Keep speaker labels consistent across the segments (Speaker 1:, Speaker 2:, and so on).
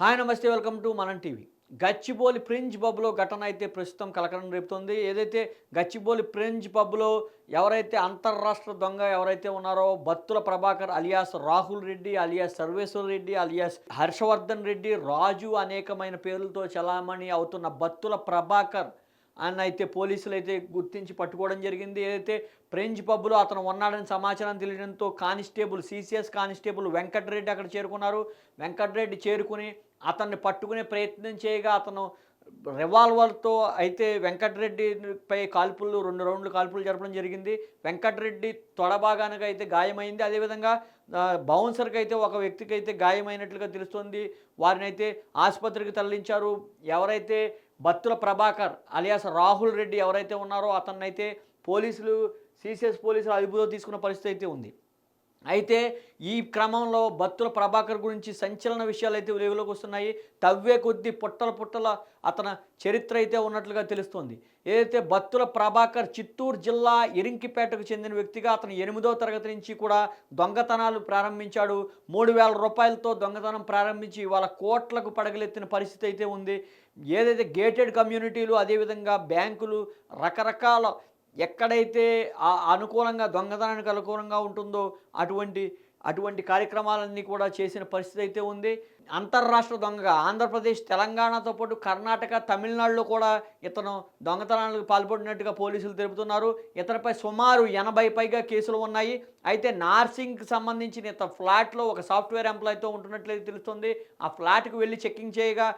Speaker 1: Hi నమస్తే welcome to Manam TV. Gachibowli prism పబ్లో ఘటన అయితే ప్రస్తుతం కలకలం రేపుతోంది. ఏదైతే గచ్చిబోలి ప్రింజ్ పబ్లో ఎవరైతే అంతర్రాష్ట్ర దొంగ ఎవరైతే ఉన్నారో Battula Prabhakar alias Rahul Reddy alias Sarveshwara Reddy alias Harshavardhan Reddy Raju అనేకమైన పేర్లతో చలామణి అవుతున్న బత్తుల ప్రభాకర్ అని అయితే పోలీసులు అయితే గుర్తించి పట్టుకోవడం జరిగింది. ఏదైతే ఫ్రెంచ్ పబ్లో అతను ఉన్నాడని సమాచారం తెలియడంతో కానిస్టేబుల్ సీసీఎస్ కానిస్టేబుల్ వెంకటరెడ్డి అక్కడ చేరుకున్నారు. వెంకటరెడ్డి చేరుకుని అతన్ని పట్టుకునే ప్రయత్నం చేయగా అతను రివాల్వర్తో అయితే వెంకటరెడ్డిపై కాల్పులు రెండు రౌండ్లు కాల్పులు జరపడం జరిగింది. వెంకటరెడ్డి తొడభాగానికి అయితే గాయమైంది. అదేవిధంగా బౌన్సర్కి అయితే ఒక వ్యక్తికి అయితే గాయమైనట్లుగా తెలుస్తుంది. వారిని అయితే ఆసుపత్రికి తరలించారు. ఎవరైతే బత్తుల ప్రభాకర్ అలియాస్ రాహుల్ రెడ్డి ఎవరైతే ఉన్నారో అతన్నైతే పోలీసులు సిసిఎస్ పోలీసులు అదుపులో తీసుకున్న పరిస్థితి అయితే ఉంది. అయితే ఈ క్రమంలో భక్తుల ప్రభాకర్ గురించి సంచలన విషయాలు అయితే వెలుగులోకి వస్తున్నాయి. తవ్వే కొద్దీ పుట్టల పుట్టల అతని చరిత్ర అయితే ఉన్నట్లుగా తెలుస్తోంది. ఏదైతే భక్తుల ప్రభాకర్ చిత్తూరు జిల్లా ఇరింకిపేటకు చెందిన వ్యక్తిగా అతను ఎనిమిదో తరగతి నుంచి కూడా దొంగతనాలు ప్రారంభించాడు. మూడు వేల రూపాయలతో దొంగతనం ప్రారంభించి వాళ్ళ కోట్లకు పడగలెత్తిన పరిస్థితి అయితే ఉంది. ఏదైతే గేటెడ్ కమ్యూనిటీలు అదేవిధంగా బ్యాంకులు రకరకాల ఎక్కడైతే అనుకూలంగా దొంగతనానికి అనుకూలంగా ఉంటుందో అటువంటి అటువంటి కార్యక్రమాలన్నీ కూడా చేసిన పరిస్థితి అయితే ఉంది. అంతర్రాష్ట్ర దొంగగా ఆంధ్రప్రదేశ్ తెలంగాణతో పాటు కర్ణాటక తమిళనాడులో కూడా ఇతను దొంగతనాలకు పాల్పడినట్టుగా పోలీసులు తెలుపుతున్నారు. ఇతనిపై సుమారు ఎనభై పైగా కేసులు ఉన్నాయి. అయితే నార్సింగ్కి సంబంధించిన ఇతను ఫ్లాట్లో ఒక సాఫ్ట్వేర్ ఎంప్లాయ్తో ఉంటున్నట్లయితే తెలుస్తుంది. ఆ ఫ్లాట్కి వెళ్ళి చెక్కింగ్ చేయగా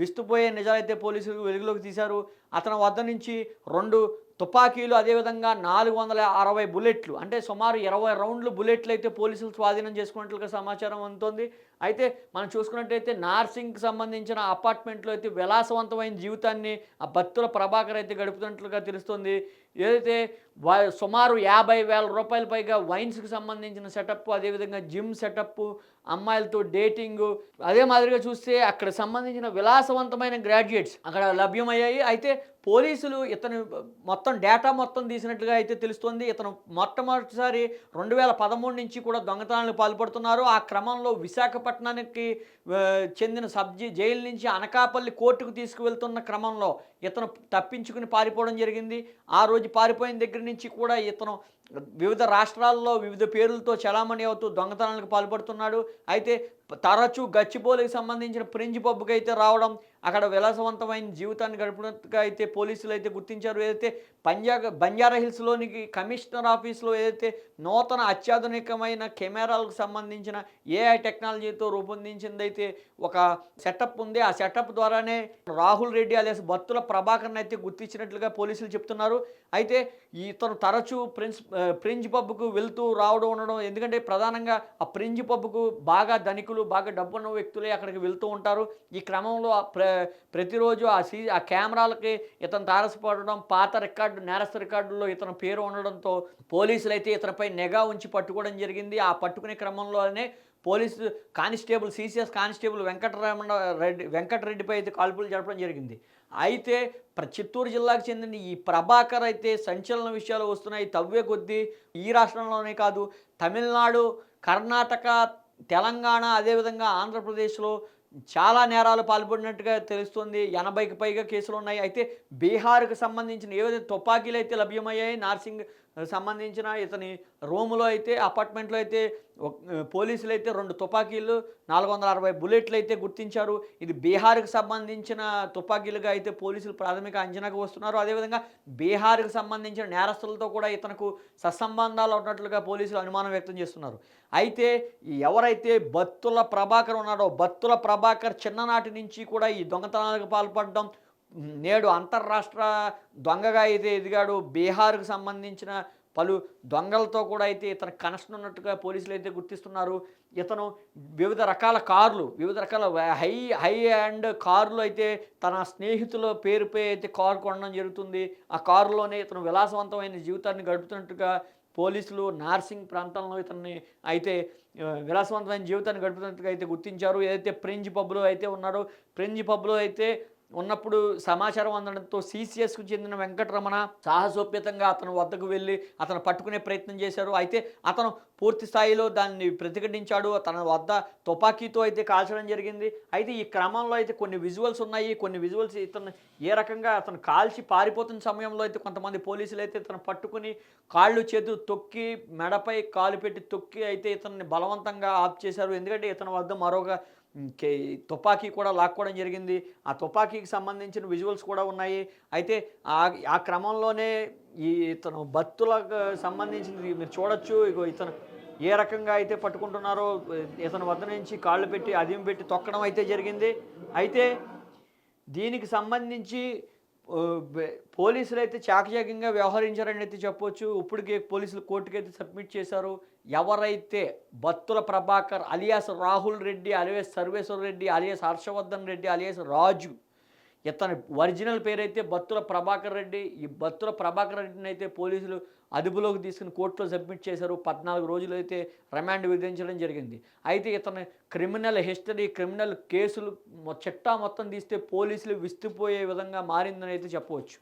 Speaker 1: విస్తుపోయే నిజాలైతే పోలీసులు వెలుగులోకి తీశారు. అతని వద్ద నుంచి రెండు తుపాకీలు అదేవిధంగా నాలుగు వందల అరవై బుల్లెట్లు అంటే సుమారు ఇరవై రౌండ్లు బుల్లెట్లు అయితే పోలీసులు స్వాధీనం చేసుకున్నట్లుగా సమాచారం అందుతోంది. అయితే మనం చూసుకున్నట్టయితే నార్సింగ్కి సంబంధించిన అపార్ట్మెంట్లో అయితే విలాసవంతమైన జీవితాన్ని ఆ భక్తుల ప్రభాకర్ అయితే గడుపుతున్నట్లుగా తెలుస్తుంది. ఏదైతే సుమారు యాభై వేల రూపాయల పైగా వైన్స్కి సంబంధించిన సెటప్ అదేవిధంగా జిమ్ సెటప్ అమ్మాయిలతో డేటింగ్ అదే మాదిరిగా చూస్తే అక్కడ సంబంధించిన విలాసవంతమైన గ్రాడ్యుయేట్స్ అక్కడ లభ్యమయ్యాయి. అయితే పోలీసులు ఇతను మొత్తం డేటా మొత్తం తీసినట్లుగా అయితే తెలుస్తుంది. ఇతను మొట్టమొదటిసారి రెండు వేల పదమూడు నుంచి కూడా దొంగతనాలకు పాల్పడుతున్నారు. ఆ క్రమంలో విశాఖపట్నానికి చెందిన సబ్జీ జైలు నుంచి అనకాపల్లి కోర్టుకు తీసుకువెళ్తున్న క్రమంలో ఇతను తప్పించుకుని పారిపోవడం జరిగింది. ఆ రోజు పారిపోయిన దగ్గర నుంచి కూడా ఇతను వివిధ రాష్ట్రాల్లో వివిధ పేర్లతో చలామణి అవుతూ దొంగతనాలకు పాల్పడుతున్నాడు. అయితే తరచూ గచ్చిబోలికి సంబంధించిన ఫ్రెంజ్ పబ్కి అయితే రావడం అక్కడ విలాసవంతమైన జీవితాన్ని గడిపినట్టుగా అయితే పోలీసులు అయితే గుర్తించారు. ఏదైతే పంజా బంజారాహిల్స్లోనికి కమిషనర్ ఆఫీస్లో ఏదైతే నూతన అత్యాధునికమైన కెమెరాలకు సంబంధించిన ఏఐ టెక్నాలజీతో రూపొందించింది అయితే ఒక సెటప్ ఉంది. ఆ సెటప్ ద్వారానే రాహుల్ రెడ్డి అలియాస్ భక్తుల ప్రభాకర్ని అయితే గుర్తించినట్లుగా పోలీసులు చెప్తున్నారు. అయితే ఇతను తరచూ ప్రిన్స్ ప్రింజ్ పబ్కు వెళ్తూ రావడం ఉండడం ఎందుకంటే ప్రధానంగా ఆ ప్రింజ్ పబ్కు బాగా ధనికులు బాగా డబ్బున్న వ్యక్తులే అక్కడికి వెళ్తూ ఉంటారు. ఈ క్రమంలో ప్ర ప్రతిరోజు ఆ సీ ఆ కెమెరాలకి ఇతను తారసపడడం పాత రికార్డు నేరస్థ రికార్డుల్లో ఇతని పేరు ఉండడంతో పోలీసులు అయితే ఇతనిపై నిఘా ఉంచి పట్టుకోవడం జరిగింది. ఆ పట్టుకునే క్రమంలోనే police constable CCS constable Venkataramana Reddy వెంకటరెడ్డిపై అయితే కాల్పులు జరపడం జరిగింది. అయితే ప్ర- చిత్తూరు జిల్లాకు చెందిన ఈ ప్రభాకర్ అయితే సంచలన విషయాలు వస్తున్నాయి. తవ్వే కొద్దీ ఈ రాష్ట్రంలోనే కాదు తమిళనాడు కర్ణాటక తెలంగాణ అదేవిధంగా ఆంధ్రప్రదేశ్లో చాలా నేరాలు పాల్పడినట్టుగా తెలుస్తుంది. ఎనభైకి పైగా కేసులు ఉన్నాయి. అయితే బీహార్కు సంబంధించిన ఏవైతే తుపాకీలు అయితే లభ్యమయ్యాయి నార్సింగ్ సంబంధించిన ఇతని రూములో అయితే అపార్ట్మెంట్లో అయితే పోలీసులు అయితే రెండు తుపాకీలు నాలుగు వందల అరవై బుల్లెట్లు అయితే గుర్తించారు. ఇది బీహార్కు సంబంధించిన తుపాకీలుగా అయితే పోలీసులు ప్రాథమిక అంచనాకు వస్తున్నారు. అదేవిధంగా బీహార్కు సంబంధించిన నేరస్తులతో కూడా ఇతనికి సత్సంబంధాలు ఉన్నట్లుగా పోలీసులు అనుమానం వ్యక్తం చేస్తున్నారు. అయితే ఎవరైతే బత్తుల ప్రభాకర్ ఉన్నాడో బత్తుల ప్రభాకర్ చిన్ననాటి నుంచి కూడా ఈ దొంగతనాలకు పాల్పడడం నేడు అంతర్రాష్ట్ర దొంగగా అయితే ఎదిగాడు. బీహార్కు సంబంధించిన పలు దొంగలతో కూడా అయితే ఇతను కనెక్షన్ ఉన్నట్టుగా పోలీసులు అయితే గుర్తిస్తున్నారు. ఇతను వివిధ రకాల కార్లు వివిధ రకాల హై హై అండ్ కార్లు అయితే తన స్నేహితుల పేరుపై అయితే కారు కొనడం జరుగుతుంది. ఆ కారులోనే ఇతను విలాసవంతమైన జీవితాన్ని గడుపుతున్నట్టుగా పోలీసులు నార్సింగ్ ప్రాంతంలో ఇతన్ని అయితే విలాసవంతమైన జీవితాన్ని గడుపుతున్నట్టుగా అయితే గుర్తించారు. ఏదైతే ప్రింజ్ పబ్లో అయితే ఉన్నాడో ప్రింజ్ పబ్లో అయితే ఉన్నప్పుడు సమాచారం అందడంతో సిసిఎస్కు చెందిన వెంకటరమణ సాహసోప్యతంగా అతను వద్దకు వెళ్ళి అతను పట్టుకునే ప్రయత్నం చేశారు. అయితే అతను పూర్తి స్థాయిలో దాన్ని ప్రతిఘటించాడు. తన వద్ద తుపాకీతో అయితే కాల్చడం జరిగింది. అయితే ఈ క్రమంలో అయితే కొన్ని విజువల్స్ ఉన్నాయి. కొన్ని విజువల్స్ ఇతను ఏ రకంగా అతను కాల్చి పారిపోతున్న సమయంలో అయితే కొంతమంది పోలీసులు అయితే ఇతను పట్టుకుని కాళ్ళు చేతులు తొక్కి మెడపై కాలు పెట్టి తొక్కి అయితే ఇతన్ని బలవంతంగా ఆప్ చేశారు. ఎందుకంటే ఇతని వద్ద మరొక తుపాకీ కూడా లాక్కోవడం జరిగింది. ఆ తుపాకీకి సంబంధించిన విజువల్స్ కూడా ఉన్నాయి. అయితే ఆ ఆ క్రమంలోనే ఈ ఇతను బత్తులకు సంబంధించింది మీరు చూడొచ్చు. ఇగో ఇతను ఏ రకంగా అయితే పట్టుకుంటున్నారో ఇతని వద్ద నుంచి కాళ్ళు పెట్టి అదిం పెట్టి తొక్కడం అయితే జరిగింది. అయితే దీనికి సంబంధించి పోలీసులు అయితే చాకచక్యంగా వ్యవహరించారని అయితే చెప్పొచ్చు. ఇప్పటికే పోలీసులు కోర్టుకి అయితే సబ్మిట్ చేశారు. ఎవరైతే Battula Prabhakar alias Rahul Reddy alias Sarveshwara Reddy alias Harshavardhan Reddy alias Raju ఇతని ఒరిజినల్ పేరైతే బత్తుల ప్రభాకర్ రెడ్డి. ఈ బత్తుల ప్రభాకర్ రెడ్డిని అయితే పోలీసులు అదుపులోకి తీసుకుని కోర్టులో సబ్మిట్ చేశారు. పద్నాలుగు రోజులు అయితే రిమాండ్ విధించడం జరిగింది. అయితే ఇతని క్రిమినల్ హిస్టరీ క్రిమినల్ కేసులు చట్టా మొత్తం తీస్తే పోలీసులు విస్తుపోయే విధంగా మారిందని అయితే చెప్పవచ్చు.